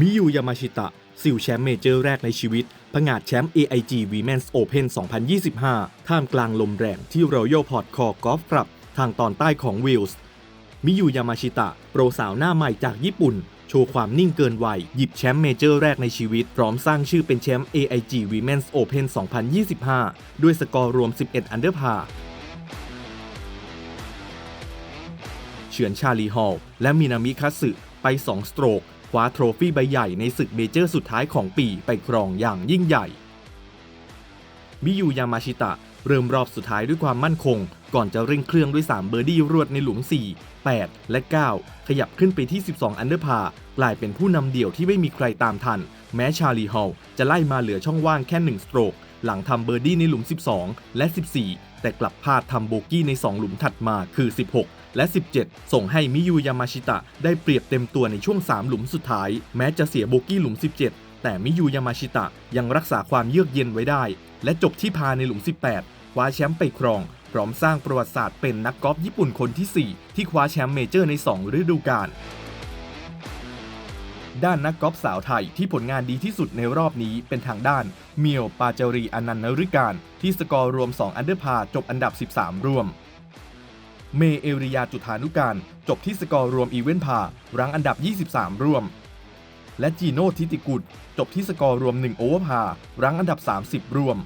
มิยูยามาชิตะซิลแชมป์เมเจอร์แรกในชีวิตผงาดแชมป์ AIG Women's Open 2025 ท่ามกลางลมแรงที่ Royal Port Core Golf Club ทางตอนใต้ของเวลส์ มิยูยามาชิตะ โปรสาวหน้าใหม่จากญี่ปุ่น โชว์ความนิ่งเกินวัย หยิบแชมป์เมเจอร์แรกในชีวิต พร้อมสร้างชื่อเป็นแชมป์ AIG Women's Open 2025 ด้วยสกอร์รวม 11 อันเดอร์พาเฉือนชาลีฮอลและมินามิคัตสึไป 2 สโตรก คว้าโทรฟี่ใบใหญ่ในศึกเมเจอร์สุดท้ายของปีไปครองอย่างยิ่งใหญ่ มิยูยามาชิตะเริ่มรอบสุดท้ายด้วยความมั่นคง ก่อนจะเร่งเครื่องด้วย 3 เบอร์ดี้รวดในหลุม 4 8 และ 9 ขยับขึ้นไปที่ 12 อันเดอร์พากลายเป็นผู้นำเดี่ยวที่ไม่มีใครตามทัน แม้ชาลีฮอลจะไล่มาเหลือช่องว่างแค่ 1 สโตรก หลังทำเบอร์ดี้ในหลุม 12 และ 14 แต่กลับพลาดทำโบกี้ใน 2 หลุมถัดมาคือ 16 และ 17 ส่งให้มิยูยามาชิตะได้เปรียบเต็มตัวในช่วง 3 หลุมสุดท้าย แม้จะเสียโบกี้หลุม 17 แต่มิยูยามาชิตะยังรักษาความเยือกเย็นไว้ได้ และจบที่พาในหลุม 18 คว้าแชมป์ไปครองพร้อมสร้างประวัติศาสตร์เป็นนักกอล์ฟญี่ปุ่นคนที่ 4 ที่คว้าแชมป์เมเจอร์ใน 2 ฤดูกาล ด้านนักกอล์ฟสาวไทยที่ผลงานดีที่สุดในรอบนี้เป็นทางด้านเมียวปาเจรีอนันต์นฤการ ที่สกอร์รวม 2 อันเดอร์พาจบอันดับ 13 ร่วม เมเอริยาจุธานุการ จบที่สกอร์รวมอีเวนต์พารั้งอันดับ 23 ร่วม และจีโน่ทิติกุลจบที่สกอร์รวม 1 โอเวอร์พารั้งอันดับ 30 ร่วม